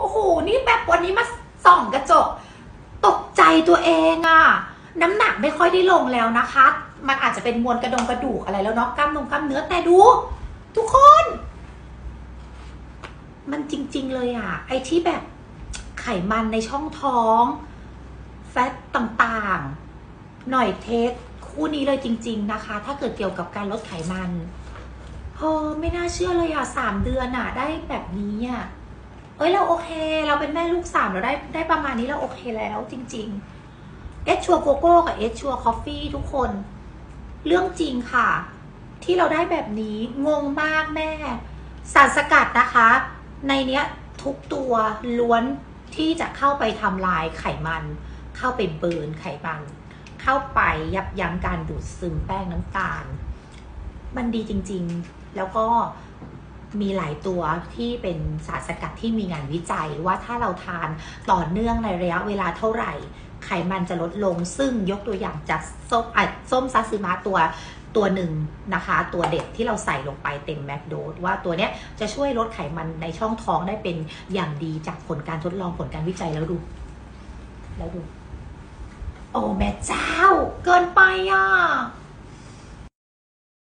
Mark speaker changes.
Speaker 1: โอ้โห นี่แบบวันนี้มาส่องกระจก ตกใจตัวเองอะน้ำหนักไม่ค่อยได้ลงแล้วนะคะ มันอาจจะเป็นมวลกระดงกระดูกอะไรแล้วเนาะกล้ามนงกล้ามเนื้อแต่ดู ทุกคน มันจริง ๆ เลยอะไอที่แบบไขมันในช่องท้อง แฟตต่างๆ หน่อยเทสคู่นี้เลยจริง ๆ นะคะ ถ้าเกิดเกี่ยวกับการลดไขมันเออไม่น่าเชื่อเลยอะสามเดือนอะได้แบบนี้อะ เอ้ยเราโอเค เราเป็นแม่ลูกสามเราได้ได้ประมาณนี้เราโอเคแล้วจริงๆเอสชัวโกโก้กับเอสชัวคอฟฟี่ทุกคน เรื่องจริงค่ะ ที่เราได้แบบนี้งงมากแม่ สารสกัดนะคะ ในเนี้ยทุกตัวล้วนที่จะเข้าไปทำลายไขมัน เข้าไปเบิร์นไขมัน เข้าไปยับยั้งการดูดซึมแป้งน้ำตาล มันดีจริงๆ แล้วก็ มีหลายตัวที่เป็นสารสกัดที่มีงานวิจัยว่าถ้าเราทานต่อเนื่องในระยะเวลาเท่าไหร่ ไขมันจะลดลง ซึ่งยกตัวอย่างจากส้มอ่ส้มซาซึมะตัวตัวหนึ่งนะคะ ตัวเด็ดที่เราใส่ลงไปเต็มแมคโดสว่าตัวเนี้ยจะช่วยลดไขมันในช่องท้องได้เป็นอย่างดีจากผลการทดลองผลการวิจัยแล้วดู แล้วดู โอ้แม่เจ้า เกินไปอะ